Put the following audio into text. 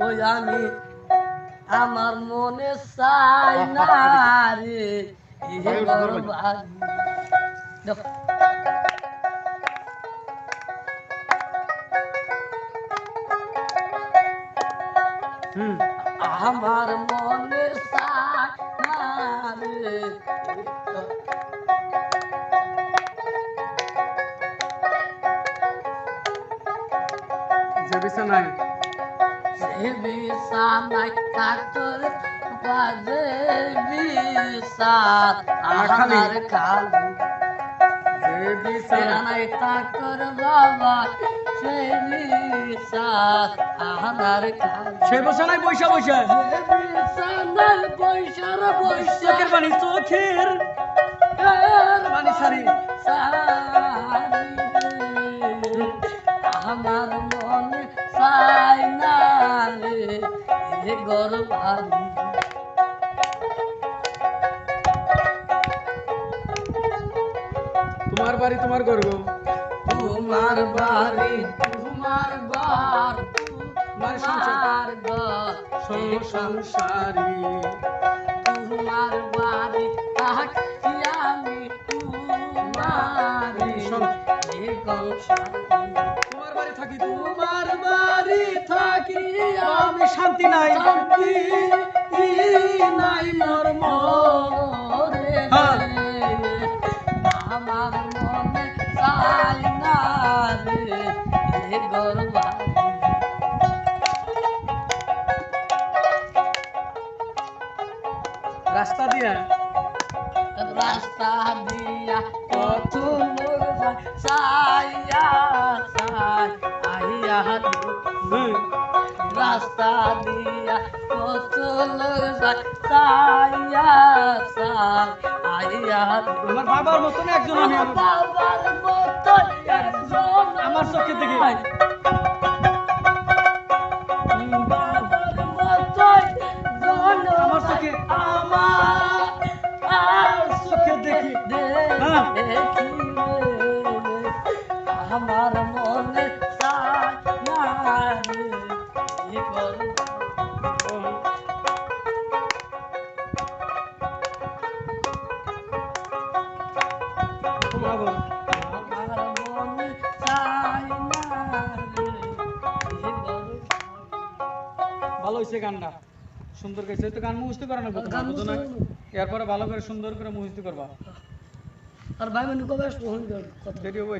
ওই আমি আমার মনে চাই না রে এ বরবাদি দেখো হুম আমার মনে চাই না রে যে বিছানায় সে বিছানায় কাতর বাজে খালি। আমার খালি। যে বিছানায় কাতর বাবা সে বিছান আমার খালি সে বিছানায় বৈশা বৈশা। সে বিছানায় বৈশার চোখের পানি চোখের পানি সারি। তোমার বাড়ি তোমার গর্ব। তোমার বাড়ি তোমার ঘর তোমার সংসার। ঘর সংসারী। তোমার বাড়ি থাকি আমি তোমারি বাড়ি থাকি তোমার বাড়ি থাকি আমি শান্তি নাই। শান্তি নাই মোর মরে হ্যাঁ। আমার মনে চাই না রে এ রাস্তা দিয়া। রাস্তা দিয়া কত লোক সাইয়া সাই আইয়া রাস্তা দিয়া কত লোক সাইয়া সাই আইয়া তোমার বাবার মতন একজন আমি আমার আমার বাবার মতো একজন আমার চোখের দিকে। বাবার মতো একজন আমার চোখে। আমার চোখে দেখি। দেখি আমার ভালো হয়েছে গানটা। সুন্দর গেছে তো গান মুখস্থ করা না গান বুঝো না এরপরে ভালো করে সুন্দর করে মুখস্থ করবা। আর ভাই মানে কবে আসব? দেরি হব